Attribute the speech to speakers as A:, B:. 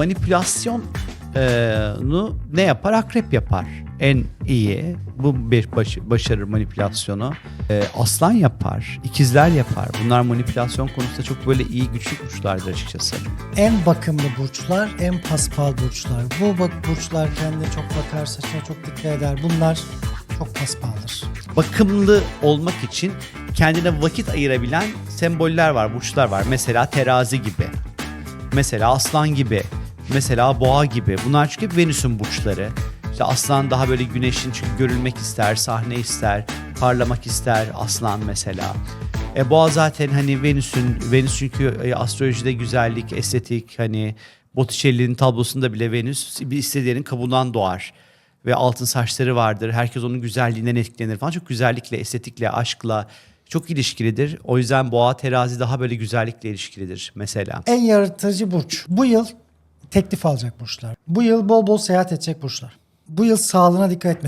A: Manipülasyonu ne yapar? Akrep yapar. En iyi bu bir baş- başarı manipülasyonu. Ee, aslan yapar, ikizler yapar. Bunlar manipülasyon konusunda çok böyle iyi güçlü burçlardır açıkçası.
B: En bakımlı burçlar, en paspal burçlar. Bu bak burçlar kendine çok bakar, saçına çok dikkat eder. Bunlar çok paspaldır.
A: bakımlı olmak için kendine vakit ayırabilen semboller var, burçlar var. Mesela terazi gibi. Mesela aslan gibi. Mesela boğa gibi. Bunlar çünkü Venüs'ün burçları. İşte aslan daha böyle güneşin çünkü görülmek ister, sahne ister, parlamak ister aslan mesela. E boğa zaten hani Venüs'ün, Venüs çünkü e, astrolojide güzellik, estetik hani Botticelli'nin tablosunda bile Venüs bir istediğinin kabuğundan doğar ve altın saçları vardır. Herkes onun güzelliğinden etkilenir falan. Çok güzellikle, estetikle, aşkla çok ilişkilidir. O yüzden boğa terazi daha böyle güzellikle ilişkilidir mesela.
B: En yaratıcı burç. Bu yıl teklif alacak burçlar. Bu yıl bol bol seyahat edecek burçlar. Bu yıl sağlığına dikkat etmek